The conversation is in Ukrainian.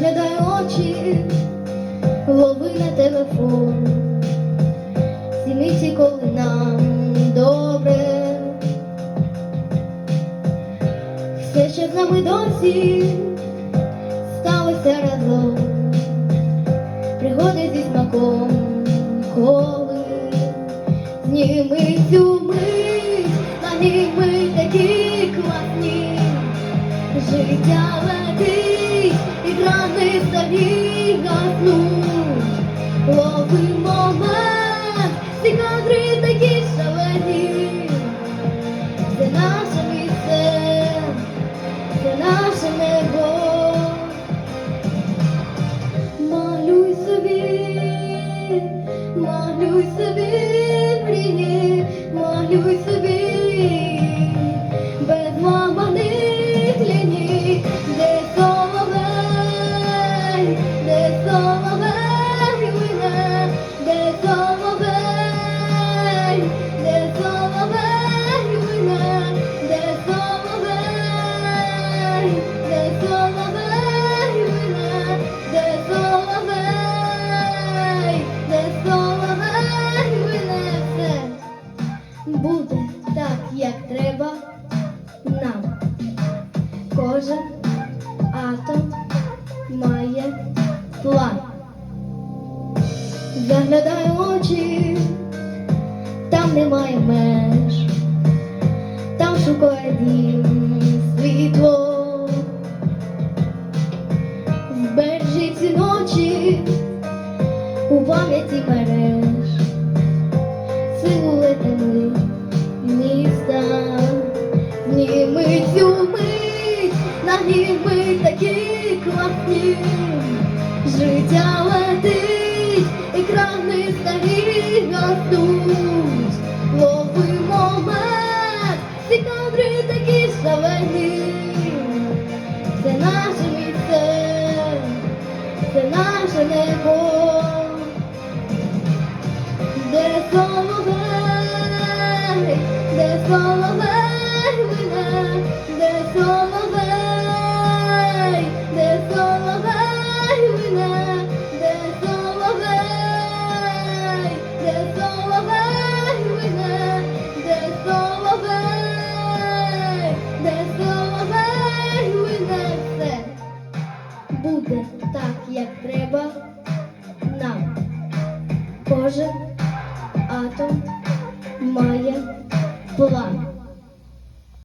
заглядай очі, лови на телефон, сімиці, коли нам добре, все, що з нами досі сталося разом, пригоди зі смаком, коли зніми цю мить, а ні ми такі класні. Життя екрани старі гаснуть, лови момент, ці кадри такі шалені, це наше місце, це наше небо. Малюй собі, малюй собі мрії, малюй собі треба нам. Кожен атом має план. Заглядай в очі, там немає меж, там шукає дім світло. Збережи ці ночі у пам'яті мереж силуетами міста. Це наше місце, це наше небо. Де соловей, де соловей лине, де соловей, буде так, як треба нам. Кожен атом має план.